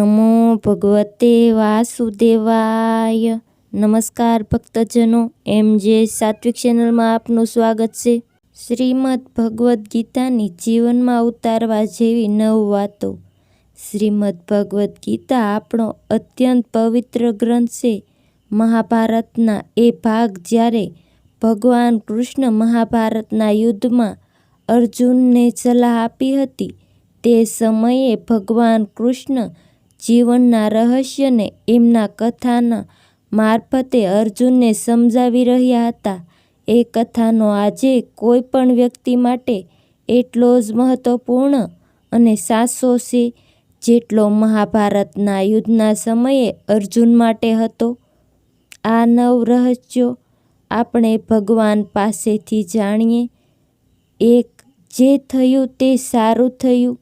નમો ભગવતે વાસુદેવાય નમસ્કાર ભક્તજનો એમ જે સાત્વિક ચેનલમાં આપનું સ્વાગત છે શ્રીમદ ભગવદ્ ગીતાની જીવનમાં ઉતારવા જેવી નવ વાતો શ્રીમદ ભગવદ્ ગીતા આપણો અત્યંત પવિત્ર ગ્રંથ છે મહાભારતના એ ભાગ જ્યારે ભગવાન કૃષ્ણ મહાભારતના યુદ્ધમાં અર્જુનને સલાહ આપી હતી તે સમયે ભગવાન કૃષ્ણ જીવનના રહસ્યને એમના કથાના મારફતે અર્જુનને સમજાવી રહ્યા હતા. એ કથાનો આજે કોઈ પણ વ્યક્તિ માટે એટલો જ મહત્વપૂર્ણ અને સાચો છે જેટલો મહાભારતના યુદ્ધના સમયે અર્જુન માટે હતો. આ નવ રહસ્યો આપણે ભગવાન પાસેથી જાણીએ. એક જે થયું તે સારું થયું.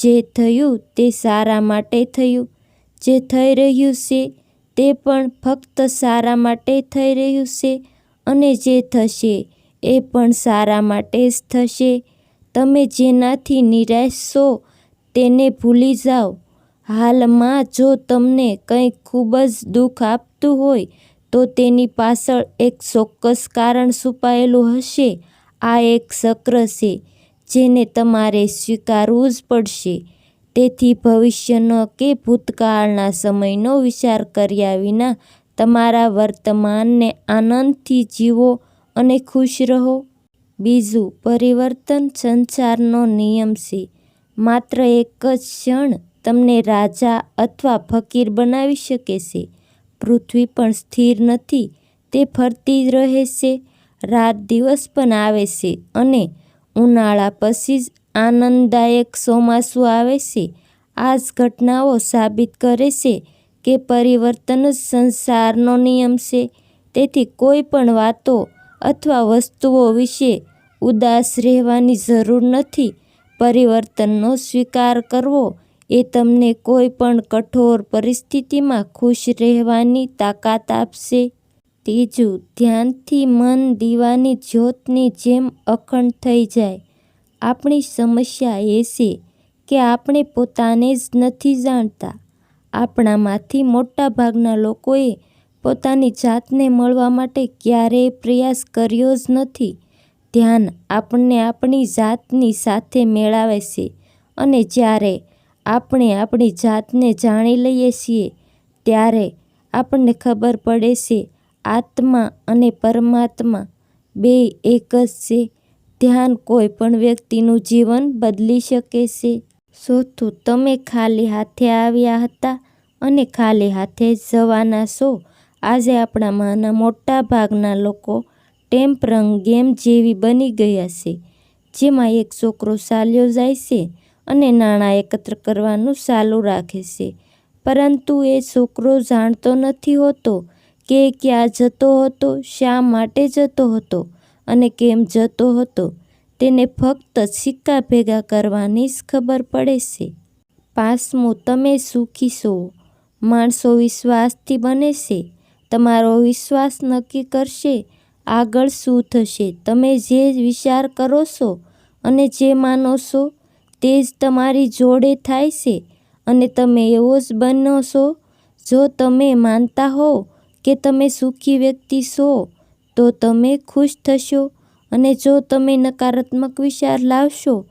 જે થયું તે સારા માટે થયું. જે થઈ રહ્યું છે તે પણ ફક્ત સારા માટે થઈ રહ્યું છે અને જે થશે એ પણ સારા માટે જ થશે. તમે જેનાથી નિરાશ છો તેને ભૂલી જાઓ. હાલમાં જો તમને કંઈ ખૂબ જ દુઃખ આપતું હોય તો તેની પાછળ એક ચોક્કસ કારણ છુપાયેલું હશે. આ એક ચક્ર છે. જેને તમારે સ્વીકારવું જ પડશે. તેથી ભવિષ્યનો કે ભૂતકાળના સમયનો વિચાર કર્યા વિના તમારા વર્તમાનને આનંદથી જીવો અને ખુશ રહો. બીજું, પરિવર્તન સંસારનો નિયમ છે. માત્ર એક જ ક્ષણ તમને રાજા અથવા ફકીર બનાવી શકે છે. પૃથ્વી પણ સ્થિર નથી, તે ફરતી રહે છે રાત દિવસ પણ આવે છે અને ઉનાળા પછી જ આનંદદાયક ચોમાસું આવે છે. આ જ ઘટનાઓ સાબિત કરે છે કે પરિવર્તન જ સંસારનો નિયમ છે. તેથી કોઈ પણ વાતો અથવા વસ્તુઓ વિશે ઉદાસ રહેવાની જરૂર નથી. પરિવર્તનનો સ્વીકાર કરવો એ તમને કોઈ પણ કઠોર પરિસ્થિતિમાં ખુશ રહેવાની તાકાત આપશે. ત્રીજું, ધ્યાનથી મન દીવાની જ્યોતની જેમ અખંડ થઈ જાય. આપણી સમસ્યા એ છે કે આપણે પોતાને જ નથી જાણતા. આપણામાંથી મોટાભાગના લોકોએ પોતાની જાતને મળવા માટે ક્યારેય પ્રયાસ કર્યો જ નથી. ધ્યાન આપણને આપણી જાતની સાથે મેળાવે છે અને જ્યારે આપણે આપણી જાતને જાણી લઈએ છીએ, ત્યારે આપણને ખબર પડે છે આત્મા અને પરમાત્મા બે એક જ છે. ધ્યાન કોઈ પણ વ્યક્તિનું જીવન બદલી શકે છે. ચોથું તમે ખાલી હાથે આવ્યા હતા અને ખાલી હાથે જવાના છો. આજે આપણામાંના મોટા ભાગના લોકો ટેમ્પરંગ ગેમ જેવી બની ગયા છે. જેમાં એક છોકરો ચાલ્યો જાય છે અને નાણાં એકત્ર કરવાનું ચાલુ રાખે છે. પરંતુ એ છોકરો જાણતો નથી હોતો કે ક્યાં જતો હતો, શા માટે જતો હતો અને કેમ જતો હતો, તેને ફક્ત સિક્કા ભેગા કરવાની જ ખબર પડે છે. પાંચમું તમે સુખી છો, માણસો વિશ્વાસથી બને છે, તમારો વિશ્વાસ નક્કી કરશે, આગળ શું થશે, તમે જે વિચાર કરો છો અને જે માનો છો, તે જ તમારી જોડે થાય છે અને તમે એવો જ બનો છો, જો તમે માનતા હો કે તમે સુખી વ્યક્તિ છો, તો તમે ખુશ થશો. અને જો તમે નકારાત્મક વિચાર લાવશો,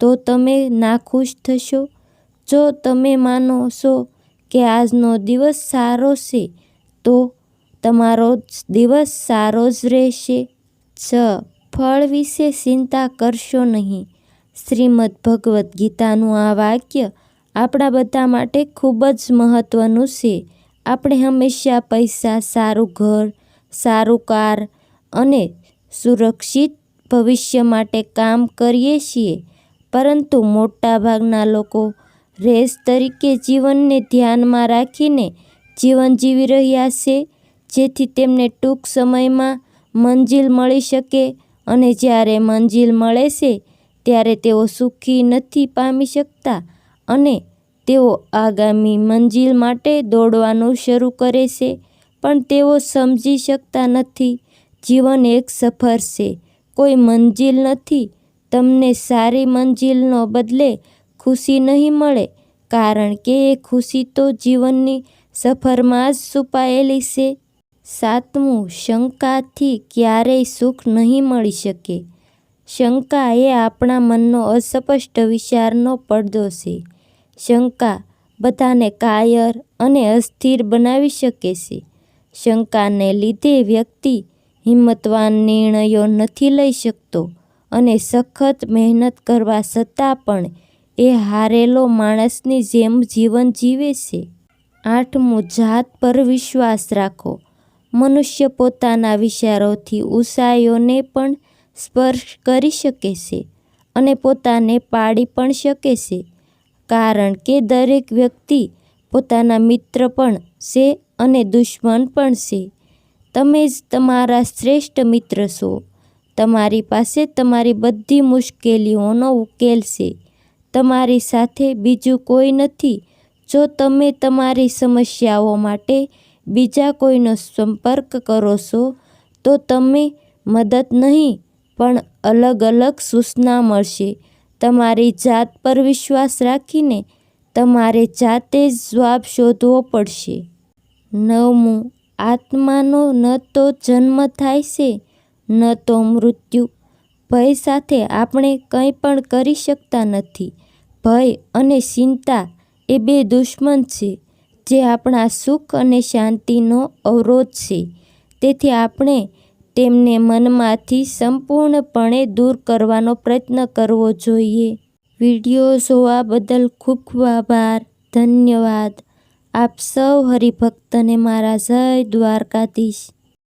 તો તમે નાખુશ થશો. જો તમે માનો છો કે આજનો દિવસ સારો છે, તો તમારો દિવસ સારો જ રહેશે. છ ફળ વિશે ચિંતા કરશો નહીં. શ્રીમદ ભગવદ્ ગીતાનું આ વાક્ય આપણા બધા માટે ખૂબ જ મહત્ત્વનું છે. આપણે હંમેશા પૈસા, સારું ઘર, સારું કાર અને સુરક્ષિત ભવિષ્ય માટે કામ કરીએ છીએ. પરંતુ મોટાભાગના લોકો રેસ તરીકે જીવનને ધ્યાનમાં રાખીને જીવન જીવી રહ્યા છે, જેથી તેમને ટૂંક સમયમાં મંજિલ મળી શકે અને જ્યારે મંજિલ મળે છે, ત્યારે તેઓ સુખી નથી પામી શકતા અને તેઓ આગામી મંજિલ માટે દોડવાનું શરૂ કરે છે, પણ તેઓ સમજી શકતા નથી. જીવન એક સફર છે. કોઈ મંજિલ નથી. તમને સારી મંજિલનો બદલે ખુશી નહીં મળે, કારણ કે એ ખુશી તો જીવનની સફરમાં જ છુપાયેલી છે. સાતમું, શંકાથી ક્યારેય સુખ નહીં મળી શકે. શંકા એ આપણા મનનો અસ્પષ્ટ વિચારનો પડદો છે. શંકા બધાને કાયર અને અસ્થિર બનાવી શકે છે. શંકાને લીધે વ્યક્તિ હિંમતવાન નિર્ણયો નથી લઈ શકતો અને સખત મહેનત કરવા છતાં પણ એ હારેલો માણસની જેમ જીવન જીવે છે. આઠમું, જાત પર વિશ્વાસ રાખો. મનુષ્ય પોતાના વિચારોથી ઊંચાઈઓને પણ સ્પર્શ કરી શકે છે અને પોતાને પાડી પણ શકે છે. કારણ કે દરેક વ્યક્તિ પોતાના મિત્ર પણ છે અને દુશ્મન પણ છે. તમે જ તમારા શ્રેષ્ઠ મિત્ર છો. તમારી પાસે તમારી બધી મુશ્કેલીઓનો ઉકેલ છે. તમારી સાથે બીજું કોઈ નથી. જો તમે તમારી સમસ્યાઓ માટે બીજા કોઈનો સંપર્ક કરો છો, તો તમે મદદ નહીં, પણ અલગ અલગ સૂચના મળશે. તમારી જાત પર વિશ્વાસ રાખીને તમારે જાતે જ જવાબ શોધવો પડશે. નવમું, આત્માનો ન તો જન્મ થાય છે, ન તો મૃત્યુ. ભય સાથે આપણે કંઈ પણ કરી શકતા નથી. ભય અને ચિંતા એ બે દુશ્મન છે, જે આપણા સુખ અને શાંતિનો અવરોધ છે. તેથી આપણે તેમને મનમાંથી સંપૂર્ણપણે દૂર કરવાનો પ્રયત્ન કરવો જોઈએ. વીડિયો જોવા બદલ ખૂબ ખૂબ આભાર. ધન્યવાદ. આપ સૌ હરિભક્તને મારા જય દ્વારકાધીશ.